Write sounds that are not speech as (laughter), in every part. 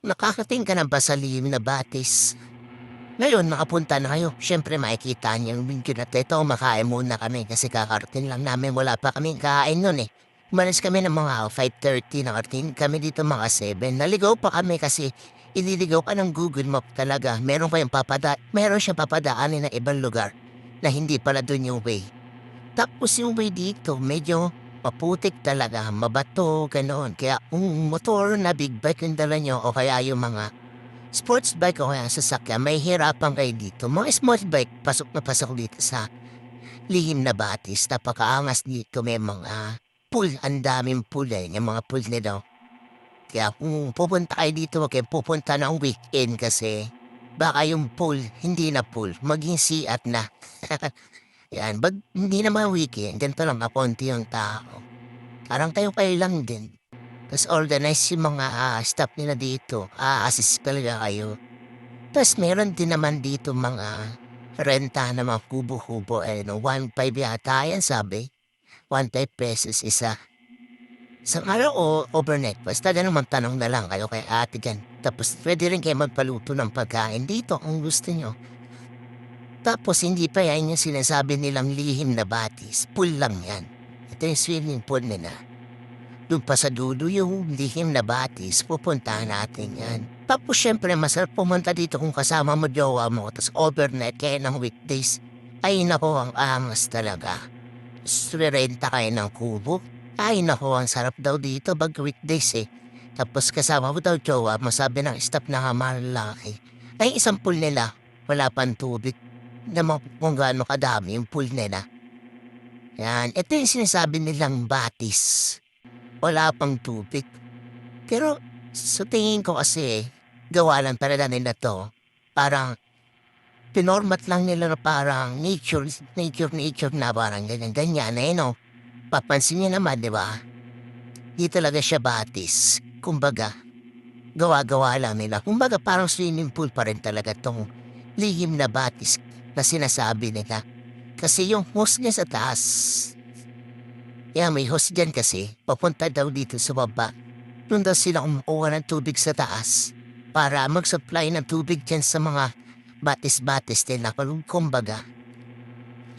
Nakakating ka na ba sa lihim na batis? Ngayon, nakapunta na kayo. Siyempre, makikita niyo yung na ito. Makain muna kami kasi kakarating lang namin. Wala pa kaming kain nun eh. Umalis kami ng mga 5.30. Nakarating kami dito mga 7. Naligaw pa kami kasi ililigaw ka ng Google Map talaga. Meron pa yung papada. Meron siya papadaanin na ibang lugar na hindi pala doon yung way. Tapos yung way dito, medyo maputik talaga, mabato, ganoon. Kaya kung motor na big bike yung dala nyo o kaya yung mga sports bike o kaya sasakyan, may hirapan kayo dito. Mga small bike, pasok na pasok dito sa lihim na batis. Napakaangas dito, may mga pool, ang daming pool eh, yung mga pool nila. Kaya kung pupunta kayo dito, huwag kayong pupunta ng weekend kasi baka yung pool, hindi na pool, maging siat na. (laughs) Yan, bag hindi naman weekend, ganito lang kapunti yung tao. Parang kayo kayo lang din. Tapos organize yung mga ah, staff nila dito. A-assist talaga kayo. Tapos meron din naman dito mga renta na mga kubo-kubo. Eh, no? 1.5 yata yan sabi. 1.5 pesos isa. Sa araw o overnight, basta na naman tanong na lang kayo kay ate gan. Tapos pwede rin kayo magpaluto ng pagkain dito kung gusto nyo. Tapos hindi pa yan yung sinasabi nilang lihim na batis. Pool lang yan. Ito yung swimming pool nila. Doon pa sa dulo yung lihim na batis, pupuntahan natin yan. Tapos syempre masarap pumunta dito kung kasama mo jowa mo, tapos overnight kaya ng weekdays. Ay nako, ang angas talaga. Renta kayo ng kubo. Ay nako, ang sarap daw dito pag weekdays eh. Tapos kasama mo daw jowa mo, sabi ng staff na nga malaki. Ay isang pool nila, wala pang tubig. Naman kung gaano kadami yung pool nila. Yan, ito yung sinasabi nilang batis. Wala pang tubig. Pero sa tingin ko kasi, gawa lang para nila to. Parang, pinormat lang nila na parang nature, nature, nature na parang ganyan, ganyan eh, no? Papansin niyo naman, di ba? Di talaga siya batis. Kumbaga, gawa-gawa lang nila. Kumbaga parang swimming pool pa rin talaga tong lihim na batis na sinasabi nila. Kasi yung hose niya sa taas, yeah, may hose dyan kasi, papunta daw dito sa baba. Doon daw sila kumukuha ng tubig sa taas para mag-supply ng tubig dyan sa mga batis-batis nila. Kumbaga,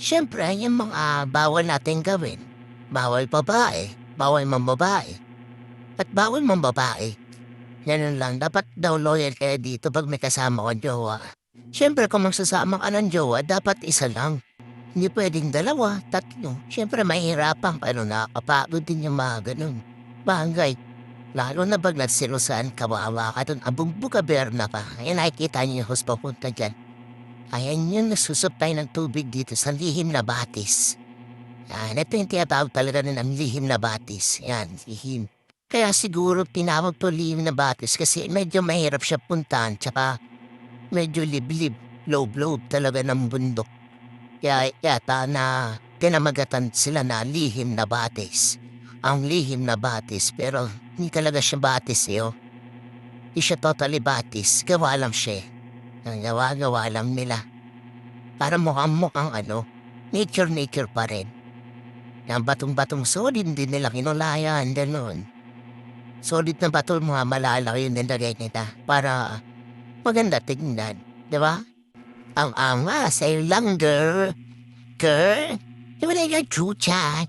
Siyempre, yung mga bawal natin gawin. Bawal babae, bawal mambabae. At bawal mambabae. Ganun lang, dapat daw loyal kaya dito pag may kasama kang jowa. Siyempre, kung magsasama ka ng jowa, dapat isa lang. Hindi pwedeng dalawa, tatlo. Siyempre, mahirapan pa ano, nakakapagod din yung mga ganun. Bagay. Lalo na pag nagsilusan, kawawa ka dun, abong bukaber na pa. Ayan, nakikita niyo yung host papunta dyan. Ayan yung nagsusupply ng tubig dito sa lihim na batis. Yan, ito yung tinatawag talaga ng lihim na batis. Yan, lihim. Kaya siguro tinawag to lihim na batis kasi medyo mahirap siya puntahan tsaka medyo liblib, low-low talaga ng bundok. Kaya yata na pinamagatan sila na lihim na batis. Ang lihim na batis pero hindi talaga siya batis eh oh. Hindi siya totally batis, gawa lang siya. eh. Ang gawa-gawa lang nila. Para mukhang mukhang ano, nature-nature pa rin. Ang batong-batong solid din nila kinulayan, gano'n. Solid na bato mga malalaki yung nilagay nila para maganda tingnan, di ba? Ang ama, sa'yo lang, girl. Girl, wala yung chucha.